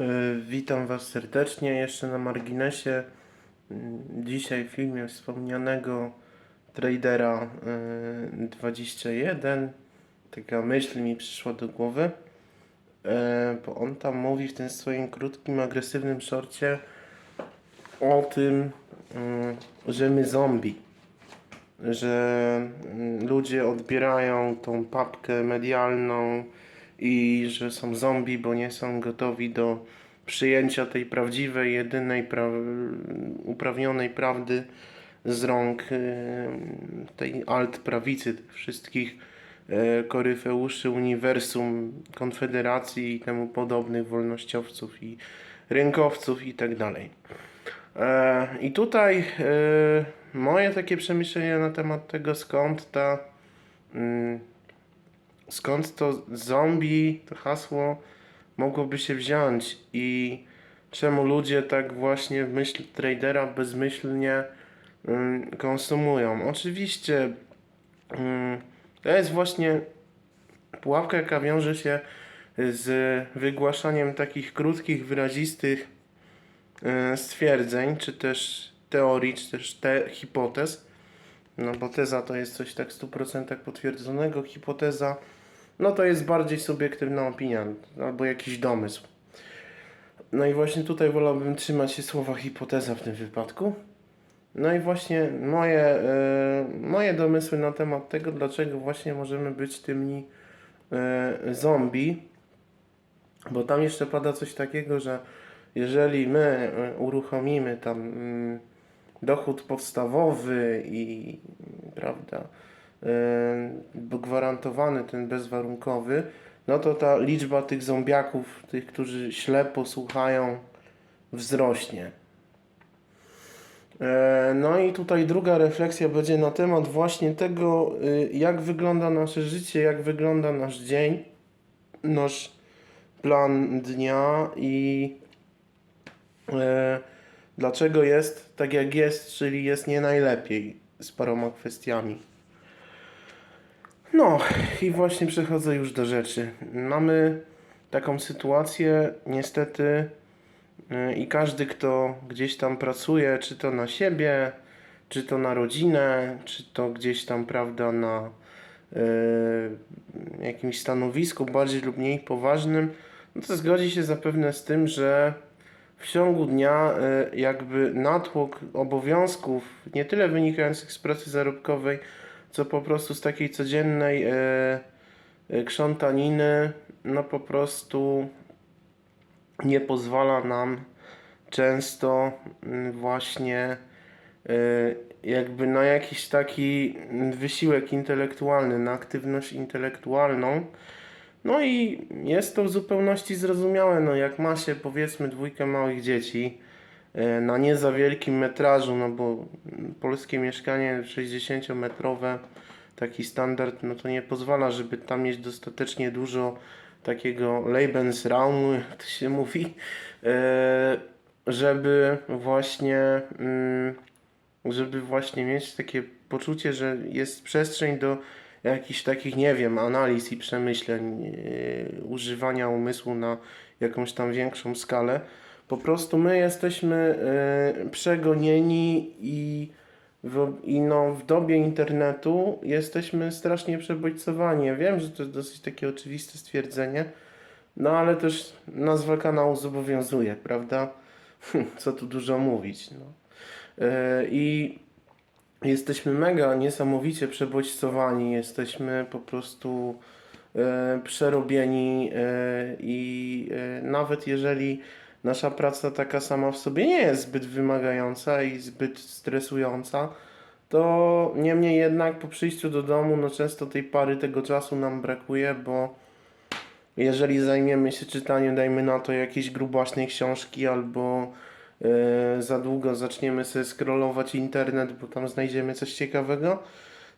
Y, Witam Was serdecznie. Jeszcze na marginesie. mm, Dzisiaj w filmie wspomnianego tradera y, 21 taka myśl mi przyszła do głowy, e, bo on tam mówi w tym swoim krótkim, agresywnym szorcie o tym, że my zombie, że mm, ludzie odbierają tą papkę medialną i że są zombie, bo nie są gotowi do przyjęcia tej prawdziwej, jedynej pra uprawnionej prawdy z rąk y, tej alt-prawicy, tych wszystkich y, koryfeuszy uniwersum, konfederacji i temu podobnych wolnościowców i rynkowców i tak dalej. E, I tutaj e, moje takie przemyślenia na temat tego, skąd ta mm, skąd to zombie, to hasło mogłoby się wziąć i czemu ludzie tak właśnie w myśl tradera bezmyślnie mm, konsumują. Oczywiście mm, to jest właśnie pułapka, jaka wiąże się z wygłaszaniem takich krótkich, wyrazistych e, stwierdzeń, czy też teorii, czy też te hipotez. No bo teza to jest coś tak w 100% potwierdzonego, hipoteza no to jest bardziej subiektywna opinia albo jakiś domysł. No i właśnie tutaj wolałbym trzymać się słowa hipoteza w tym wypadku. No i właśnie moje, e, moje domysły na temat tego, dlaczego właśnie możemy być tymi e, zombie, bo tam jeszcze pada coś takiego, że jeżeli my e, uruchomimy tam mm, dochód podstawowy i prawda, gwarantowany ten bezwarunkowy, no to ta liczba tych zombiaków, tych, którzy ślepo słuchają, wzrośnie. E, No i tutaj druga refleksja będzie na temat właśnie tego, y, jak wygląda nasze życie, jak wygląda nasz dzień, nasz plan dnia i e, dlaczego jest tak jak jest, czyli jest nie najlepiej z paroma kwestiami. No i właśnie przechodzę już do rzeczy. Mamy taką sytuację, niestety, yy, i każdy, kto gdzieś tam pracuje, czy to na siebie, czy to na rodzinę, czy to gdzieś tam, prawda, na yy, jakimś stanowisku bardziej lub mniej poważnym, no to zgodzi się zapewne z tym, że w ciągu dnia y, jakby natłok obowiązków, nie tyle wynikających z pracy zarobkowej, co po prostu z takiej codziennej y, y, krzątaniny, no po prostu nie pozwala nam często mm, właśnie y, jakby na jakiś taki wysiłek intelektualny, na aktywność intelektualną. No i jest to w zupełności zrozumiałe, no jak ma się powiedzmy dwójkę małych dzieci e, na nie za wielkim metrażu, no bo polskie mieszkanie 60-metrowe, taki standard, no to nie pozwala, żeby tam mieć dostatecznie dużo takiego Lebensraumu, jak to się mówi, e, żeby właśnie mm, żeby właśnie mieć takie poczucie, że jest przestrzeń do jakichś takich, nie wiem, analiz i przemyśleń, yy, używania umysłu na jakąś tam większą skalę. Po prostu my jesteśmy yy, przegonieni i, w, i no, w dobie internetu jesteśmy strasznie przebodźcowani. Ja wiem, że to jest dosyć takie oczywiste stwierdzenie, no ale też nazwa kanału zobowiązuje, prawda? Co tu dużo mówić. No. Yy, I jesteśmy mega niesamowicie przebodźcowani, jesteśmy po prostu e, przerobieni e, i nawet jeżeli nasza praca taka sama w sobie nie jest zbyt wymagająca i zbyt stresująca, to niemniej jednak po przyjściu do domu no często tej pary tego czasu nam brakuje, bo jeżeli zajmiemy się czytaniem, dajmy na to jakiejś grubaśnej książki albo e, za długo zaczniemy sobie scrollować internet, bo tam znajdziemy coś ciekawego,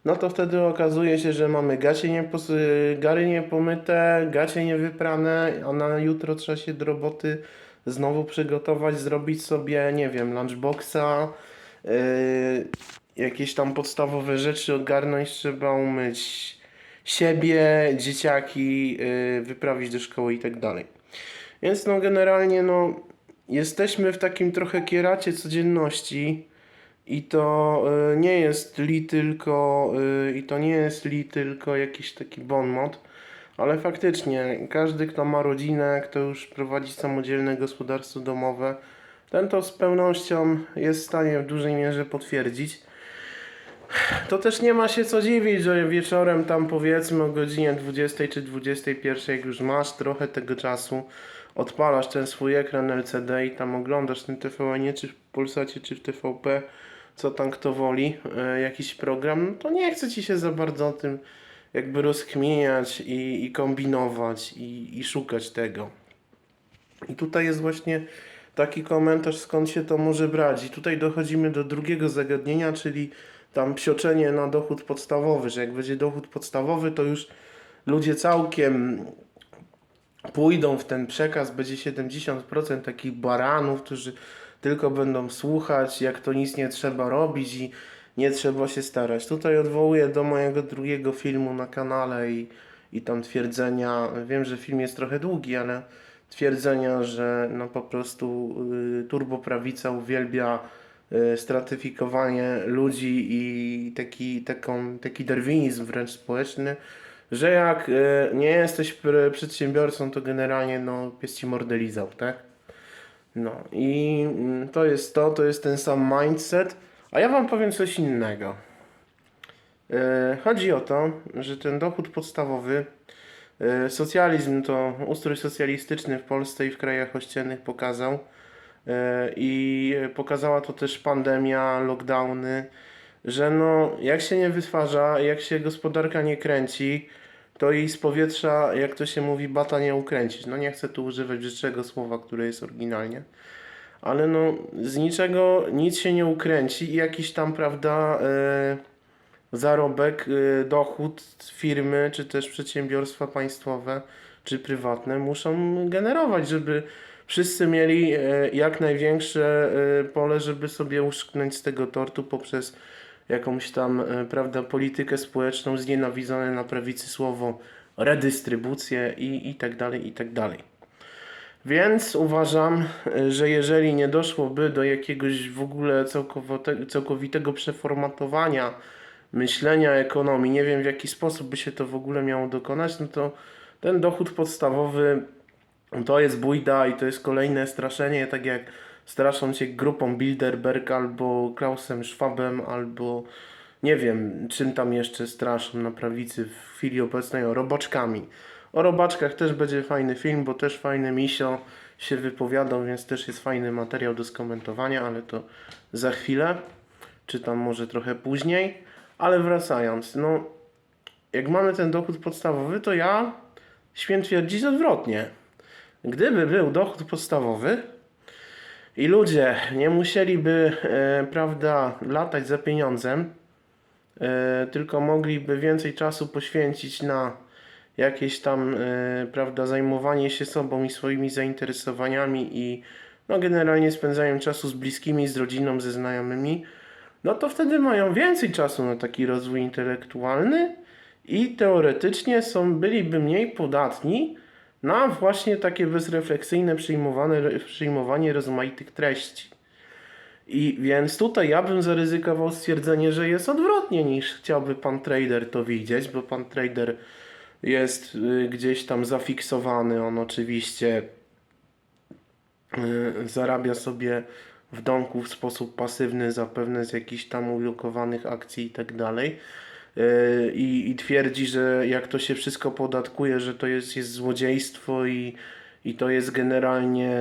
no to wtedy okazuje się, że mamy gacie niepos- gary niepomyte, gacie niewyprane, a na jutro trzeba się do roboty znowu przygotować, zrobić sobie, nie wiem, lunchboxa, yy, jakieś tam podstawowe rzeczy ogarnąć trzeba umyć, siebie, dzieciaki y, wyprawić do szkoły i tak dalej. Więc no generalnie no jesteśmy w takim trochę kieracie codzienności i to y, nie jest li tylko y, i to nie jest li tylko jakiś taki bon mot, ale faktycznie każdy kto ma rodzinę, kto już prowadzi samodzielne gospodarstwo domowe, ten to z pewnością jest w stanie w dużej mierze potwierdzić. To też nie ma się co dziwić, że wieczorem tam powiedzmy o godzinie 20 czy 21, jak już masz trochę tego czasu, odpalasz ten swój ekran LCD i tam oglądasz ten TVN, czy w Polsacie, czy w TVP, co tam kto woli, e, jakiś program, no to nie chce ci się za bardzo o tym jakby rozkminiać i, i kombinować i, i szukać tego. I tutaj jest właśnie taki komentarz, skąd się to może brać. I tutaj dochodzimy do drugiego zagadnienia, czyli tam psioczenie na dochód podstawowy, że jak będzie dochód podstawowy, to już ludzie całkiem pójdą w ten przekaz, będzie 70% takich baranów, którzy tylko będą słuchać, jak to nic nie trzeba robić i nie trzeba się starać. Tutaj odwołuję do mojego drugiego filmu na kanale i, i tam twierdzenia, wiem, że film jest trochę długi, ale twierdzenia, że no po prostu y, turboprawica uwielbia y, stratyfikowanie ludzi i taki, taką, taki darwinizm wręcz społeczny, że jak y, nie jesteś pr- przedsiębiorcą, to generalnie no, pies ci mordę lizał, tak? No i mm, to jest to, to jest ten sam mindset, a ja wam powiem coś innego. E, Chodzi o to, że ten dochód podstawowy, e, socjalizm to ustrój socjalistyczny w Polsce i w krajach ościennych pokazał e, i pokazała to też pandemia, lockdowny, że no jak się nie wytwarza, jak się gospodarka nie kręci, to i z powietrza, jak to się mówi, bata nie ukręcić. No nie chcę tu używać brzydszego słowa, które jest oryginalnie. Ale no z niczego nic się nie ukręci i jakiś tam, prawda, e, zarobek, e, dochód firmy, czy też przedsiębiorstwa państwowe, czy prywatne muszą generować, żeby wszyscy mieli e, jak największe pole, żeby sobie uszknąć z tego tortu poprzez jakąś tam, prawda, politykę społeczną, znienawidzone na prawicy słowo redystrybucję i, i tak dalej, i tak dalej. Więc uważam, że jeżeli nie doszłoby do jakiegoś w ogóle całkowitego przeformatowania myślenia ekonomii, nie wiem w jaki sposób by się to w ogóle miało dokonać, no to ten dochód podstawowy to jest bójda i to jest kolejne straszenie, tak jak straszą cię grupą Bilderberg albo Klausem Schwabem albo nie wiem czym tam jeszcze straszą na prawicy w chwili obecnej, o robaczkami. O robaczkach też będzie fajny film, bo też fajny misio się wypowiadał, więc też jest fajny materiał do skomentowania, ale to za chwilę, czy tam może trochę później. Ale wracając, no jak mamy ten dochód podstawowy, to ja śmiem twierdzić odwrotnie. Gdyby był dochód podstawowy i ludzie nie musieliby, e, prawda, latać za pieniądzem, e, tylko mogliby więcej czasu poświęcić na jakieś tam, e, prawda, zajmowanie się sobą i swoimi zainteresowaniami i no generalnie spędzają czasu z bliskimi, z rodziną, ze znajomymi, no to wtedy mają więcej czasu na taki rozwój intelektualny i teoretycznie są, byliby mniej podatni na właśnie takie bezrefleksyjne przyjmowane, przyjmowanie rozmaitych treści. I więc tutaj ja bym zaryzykował stwierdzenie, że jest odwrotnie niż chciałby pan trader to widzieć, bo pan trader jest y, gdzieś tam zafiksowany, on oczywiście y, zarabia sobie w domku w sposób pasywny, zapewne z jakichś tam ulokowanych akcji i tak dalej. Y, I, I twierdzi, że jak to się wszystko podatkuje, że to jest, jest złodziejstwo i, i to jest generalnie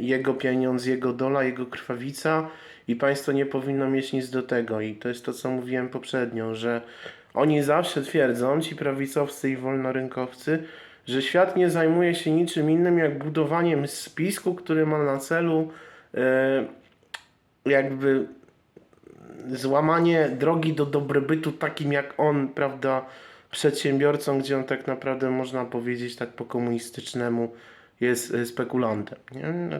jego pieniądz, jego dola, jego krwawica i państwo nie powinno mieć nic do tego. I to jest to, co mówiłem poprzednio, że oni zawsze twierdzą, ci prawicowcy i wolnorynkowcy, że świat nie zajmuje się niczym innym jak budowaniem spisku, który ma na celu y, jakby złamanie drogi do dobrobytu takim jak on, prawda, przedsiębiorcą, gdzie on tak naprawdę można powiedzieć tak po komunistycznemu jest e, spekulantem. Nie? No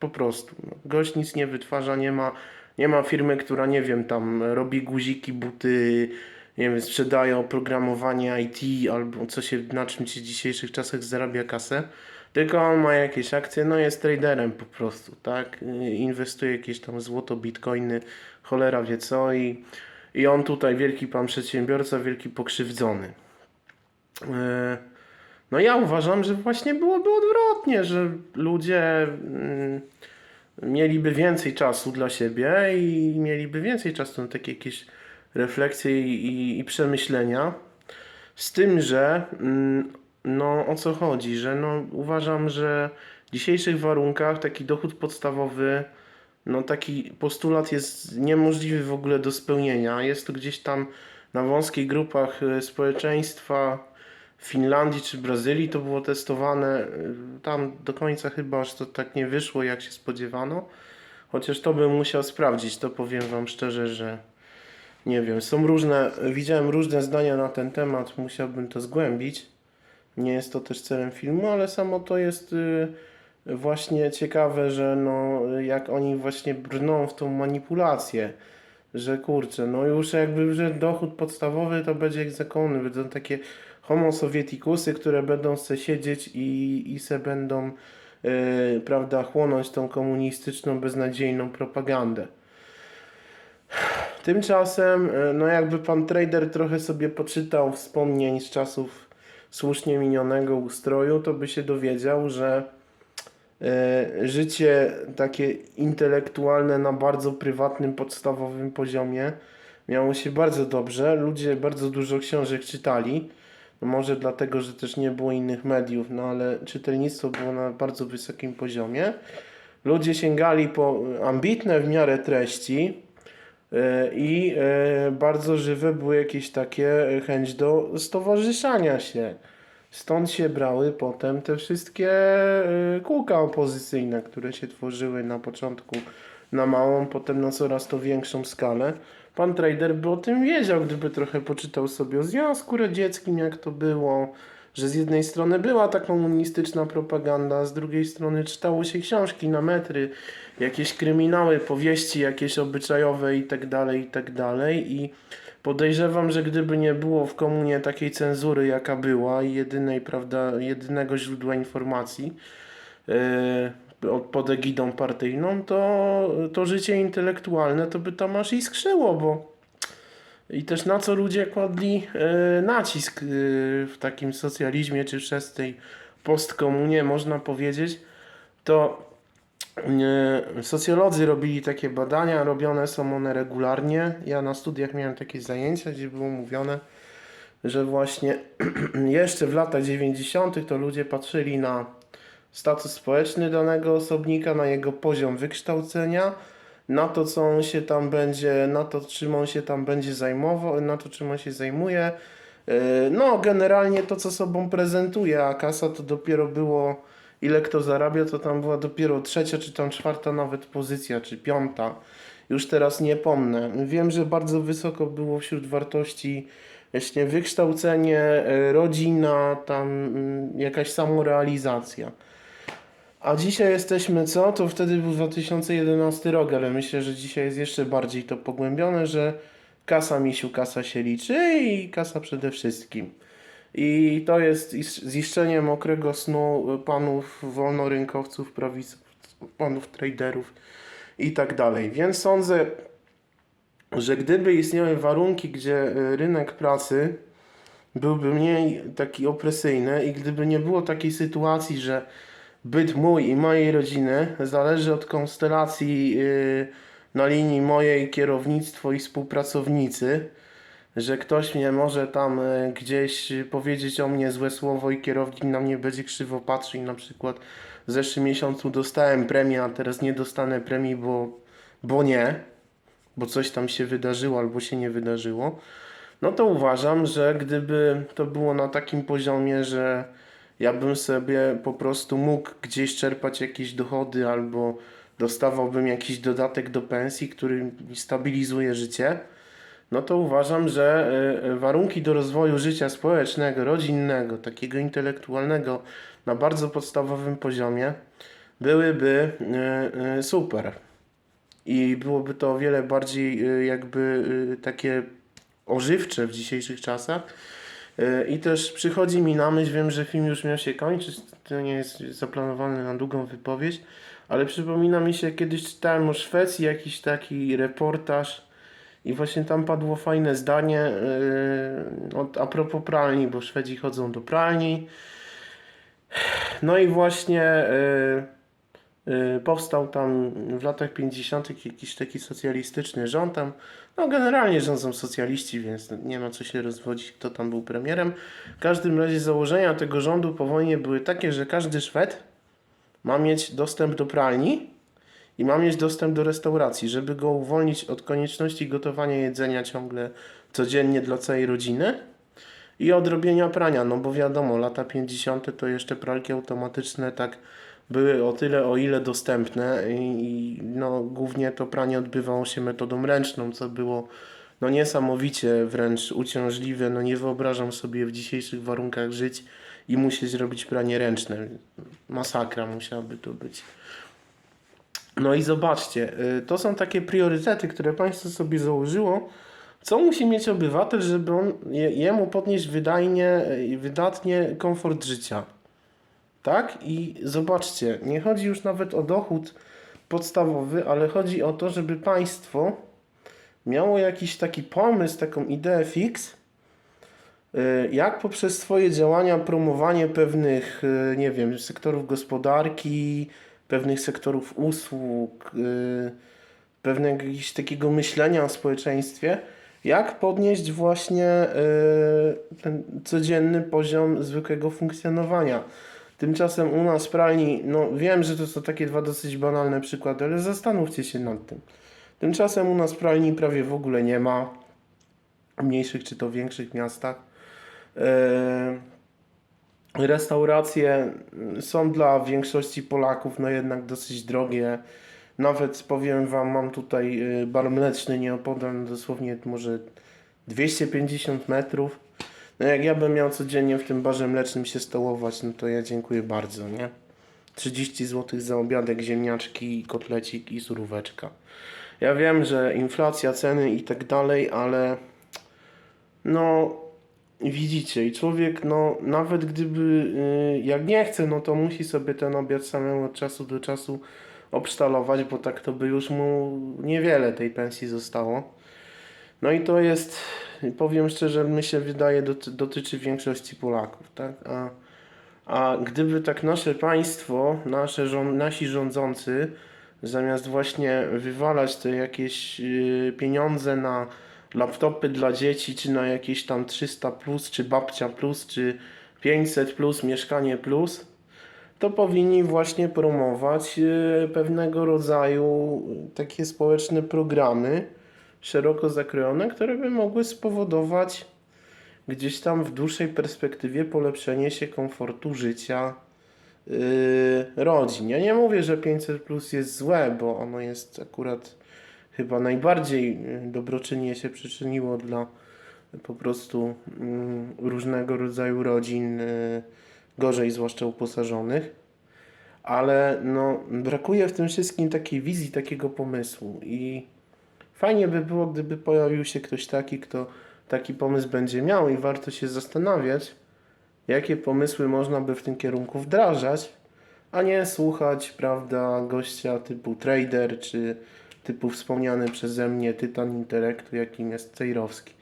po prostu. No. Gość nic nie wytwarza, nie ma, nie ma firmy, która nie wiem, tam robi guziki, buty, nie wiem, sprzedaje oprogramowanie IT albo co się, na czym się w dzisiejszych czasach zarabia kasę, tylko on ma jakieś akcje, no jest traderem po prostu, tak? Inwestuje jakieś tam złoto, bitcoiny, cholera wie co i, i on tutaj wielki pan przedsiębiorca, wielki pokrzywdzony. E, No ja uważam, że właśnie byłoby odwrotnie, że ludzie mm, mieliby więcej czasu dla siebie i mieliby więcej czasu na takie jakieś refleksje i, i, i przemyślenia. Z tym, że mm, no o co chodzi, że no uważam, że w dzisiejszych warunkach taki dochód podstawowy, no taki postulat jest niemożliwy w ogóle do spełnienia. Jest to gdzieś tam na wąskich grupach e, społeczeństwa w Finlandii czy Brazylii to było testowane. y, Tam do końca chyba aż to tak nie wyszło, jak się spodziewano. Chociaż to bym musiał sprawdzić, to powiem Wam szczerze, że nie wiem. Są różne, widziałem różne zdania na ten temat, musiałbym to zgłębić. Nie jest to też celem filmu, ale samo to jest y, właśnie ciekawe, że no, jak oni właśnie brną w tą manipulację że kurczę, no już jakby, że dochód podstawowy to będzie egzekowany, będą takie homo sovietikusy, które będą se siedzieć i, i se będą, yy, prawda, chłonąć tą komunistyczną, beznadziejną propagandę. Tymczasem, yy, no jakby pan trader trochę sobie poczytał wspomnień z czasów słusznie minionego ustroju, to by się dowiedział, że e, życie takie intelektualne na bardzo prywatnym, podstawowym poziomie miało się bardzo dobrze. Ludzie bardzo dużo książek czytali. No może dlatego, że też nie było innych mediów, no ale czytelnictwo było na bardzo wysokim poziomie. Ludzie sięgali po ambitne w miarę treści e, i e, bardzo żywe były jakieś takie e, chęć do stowarzyszania się. Stąd się brały potem te wszystkie kółka opozycyjne, które się tworzyły na początku na małą, potem na coraz to większą skalę. Pan trader by o tym wiedział, gdyby trochę poczytał sobie o Związku Radzieckim, jak to było, że z jednej strony była ta komunistyczna propaganda, z drugiej strony czytało się książki na metry, jakieś kryminały, powieści jakieś obyczajowe i tak dalej, i tak. I Podejrzewam, że gdyby nie było w komunie takiej cenzury, jaka była i jedynej, prawda, jedynego źródła informacji yy, od- pod egidą partyjną, to, to życie intelektualne to by tam aż iskrzyło, bo i też na co ludzie kładli yy, nacisk yy, w takim socjalizmie czy przez tej postkomunie, można powiedzieć, to nie, Socjolodzy robili takie badania, robione są one regularnie. Ja na studiach miałem takie zajęcia, gdzie było mówione, że właśnie jeszcze w latach 90. to ludzie patrzyli na status społeczny danego osobnika, na jego poziom wykształcenia, na to, co on się tam będzie, na to, czym on się tam będzie zajmował, na to, czym on się zajmuje. Yy, No, generalnie to, co sobą prezentuje, a kasa to dopiero było ile kto zarabia, to tam była dopiero trzecia, czy tam czwarta nawet pozycja, czy piąta. Już teraz nie pomnę. Wiem, że bardzo wysoko było wśród wartości właśnie wykształcenie, e, rodzina, tam mm, jakaś samorealizacja. A dzisiaj jesteśmy co? To wtedy był 2011 rok, ale myślę, że dzisiaj jest jeszcze bardziej to pogłębione, że kasa misiu, kasa się liczy i kasa przede wszystkim. I to jest is- ziszczenie mokrego snu panów wolnorynkowców, prawiców, panów traderów i tak dalej. Więc sądzę, że gdyby istniały warunki, gdzie y, rynek pracy byłby mniej taki opresyjny i gdyby nie było takiej sytuacji, że byt mój i mojej rodziny zależy od konstelacji y, na linii mojej kierownictwo i współpracownicy, że ktoś mnie może tam e, gdzieś powiedzieć o mnie złe słowo i kierownik na mnie będzie krzywo patrzył. I na przykład w zeszłym miesiącu dostałem premię, a teraz nie dostanę premii, bo, bo nie, bo coś tam się wydarzyło albo się nie wydarzyło, no to uważam, że gdyby to było na takim poziomie, że ja bym sobie po prostu mógł gdzieś czerpać jakieś dochody albo dostawałbym jakiś dodatek do pensji, który mi stabilizuje życie, no to uważam, że y, y, warunki do rozwoju życia społecznego, rodzinnego, takiego intelektualnego na bardzo podstawowym poziomie byłyby y, super. I byłoby to o wiele bardziej jakby takie ożywcze w dzisiejszych czasach. E, I też przychodzi mi na myśl, wiem, że film już miał się kończyć, to nie jest zaplanowany na długą wypowiedź, ale przypomina mi się, kiedyś czytałem o Szwecji jakiś taki reportaż i właśnie tam padło fajne zdanie yy, od- a propos pralni, bo Szwedzi chodzą do pralni. No i właśnie yy, powstał tam w latach 50. jakiś taki socjalistyczny rząd tam. No generalnie rządzą socjaliści, więc nie ma co się rozwodzić, kto tam był premierem. W każdym razie założenia tego rządu po wojnie były takie, że każdy Szwed ma mieć dostęp do pralni i ma mieć dostęp do restauracji, żeby go uwolnić od konieczności gotowania jedzenia ciągle codziennie dla całej rodziny i od robienia prania, no bo wiadomo, lata 50. to jeszcze pralki automatyczne tak były o tyle, o ile dostępne i, no głównie to pranie odbywało się metodą ręczną, co było no niesamowicie wręcz uciążliwe, no nie wyobrażam sobie w dzisiejszych warunkach żyć i musieć robić pranie ręczne. Masakra musiałaby to być. No i zobaczcie, y, to są takie priorytety, które państwo sobie założyło. Co musi mieć obywatel, żeby on, je, jemu podnieść wydajnie wydatnie komfort życia? Tak? I zobaczcie, nie chodzi już nawet o dochód podstawowy, ale chodzi o to, żeby państwo miało jakiś taki pomysł, taką ideę fix, y, jak poprzez swoje działania promowanie pewnych, y, nie wiem, sektorów gospodarki, pewnych sektorów usług, y, pewnego jakiegoś takiego myślenia o społeczeństwie, jak podnieść właśnie ten codzienny poziom zwykłego funkcjonowania. Tymczasem u nas w pralni, no wiem, że to są takie dwa dosyć banalne przykłady, ale zastanówcie się nad tym. Tymczasem u nas pralni prawie w ogóle nie ma, w mniejszych czy to większych miastach. Yy, Restauracje są dla większości Polaków no jednak dosyć drogie. Nawet powiem Wam, mam tutaj y, bar mleczny nieopodal, dosłownie może 250 metrów. No jak ja bym miał codziennie w tym barze mlecznym się stołować, no to ja dziękuję bardzo, nie? 30 zł za obiadek, ziemniaczki, kotlecik i suróweczka. Ja wiem, że inflacja, ceny i tak dalej, ale no widzicie i człowiek no nawet gdyby y, jak nie chce, no to musi sobie ten obiad samemu od czasu do czasu obsztalować, bo tak to by już mu niewiele tej pensji zostało. No i to jest, powiem szczerze, mi się wydaje, doty, dotyczy większości Polaków, tak? A, a gdyby tak nasze państwo, nasze, nasi rządzący, zamiast właśnie wywalać te jakieś yy, pieniądze na laptopy dla dzieci, czy na jakieś tam 300 plus, czy babcia plus, czy 500 plus, mieszkanie plus, to powinni właśnie promować yy, pewnego rodzaju takie społeczne programy szeroko zakrojone, które by mogły spowodować gdzieś tam w dłuższej perspektywie polepszenie się komfortu życia yy, rodzin. Ja nie mówię, że 500 plus jest złe, bo ono jest akurat chyba najbardziej yy, dobroczynnie się przyczyniło dla po prostu mm, różnego rodzaju rodzin, yy, gorzej zwłaszcza uposażonych. Ale no, brakuje w tym wszystkim takiej wizji, takiego pomysłu i fajnie by było, gdyby pojawił się ktoś taki, kto taki pomysł będzie miał i warto się zastanawiać, jakie pomysły można by w tym kierunku wdrażać, a nie słuchać, prawda, gościa typu trader, czy typu wspomniany przeze mnie tytan intelektu, jakim jest Cejrowski.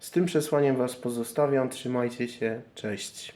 Z tym przesłaniem Was pozostawiam. Trzymajcie się. Cześć.